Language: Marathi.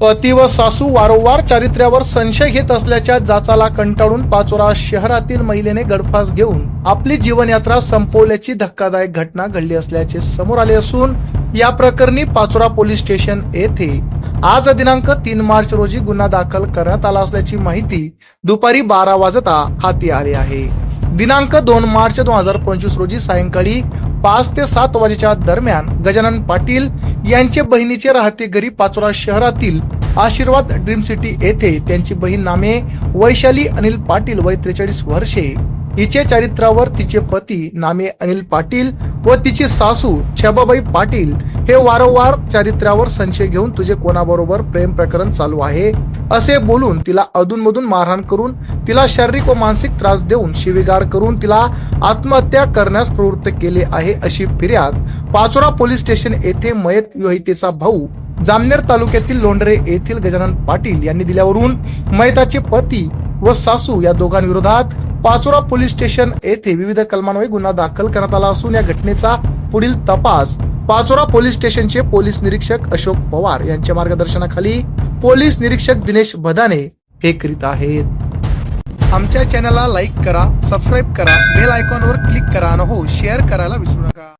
पती व सासू वारंवार चारित्र्यावर संशय घेत असल्याच्या जाचाला कंटाळून पाचोरा शहरातील महिलेने गडफास घेऊन आपली जीवनयात्रा संपवल्याची धक्कादायक घटना घडली असल्याचे समोर आले असून या प्रकरणी पाचोरा पोलीस स्टेशन येथे आज दिनांक तीन मार्च रोजी गुन्हा दाखल करण्यात आला असल्याची माहिती दुपारी बारा वाजता हाती आली आहे. दिनांक दोन मार्च दोन हजार पंचवीस रोजी सायंकाळी पाच ते सात वाजेच्या दरम्यान गजानन पाटील यांचे बहिणीचे राहते घरी पाचोरा शहरातील आशीर्वाद ड्रीम सिटी येथे त्यांची बहीण नामे वैशाली अनिल पाटील वय त्रेचाळीस वर्षे. हिचे चारित्र्यावर तिचे पती नामे अनिल पाटील व तिची सासू छबाबाई पाटील हे वारंवार चारित्र्यावर संशय घेऊन तुझे कोणाबरोबर प्रेम प्रकरण चालू आहे? असे बोलून तिला अधूनमधून मारहाण करून तिला शारीरिक व मानसिक त्रास देऊन शिवीगाळ करून तिला आत्महत्या करण्यास प्रवृत्त केले आहे अशी फिर्याद पाचोरा पोलीस स्टेशन येथे मयत विवाहितेचा भाऊ जामनेर तालुक्यातील लोंढरे येथील गजानन पाटील यांनी दिल्यावरून मयताचे पती व सासू या दोघांविरोधात पाचोरा पोलीस स्टेशन येथे विविध कलमान्वये गुन्हा दाखल करण्यात आला असून या घटनेचा पुढील तपास पाचोरा पोलीस स्टेशनचे पोलीस निरीक्षक अशोक पवार यांच्या मार्गदर्शनाखाली पोलीस निरीक्षक दिनेश बदाने हे करीत आहेत. आमच्या चॅनलला लाईक करा सबस्क्राईब करा बेल आयकॉनवर क्लिक करा आणि हो शेअर करायला विसरू नका.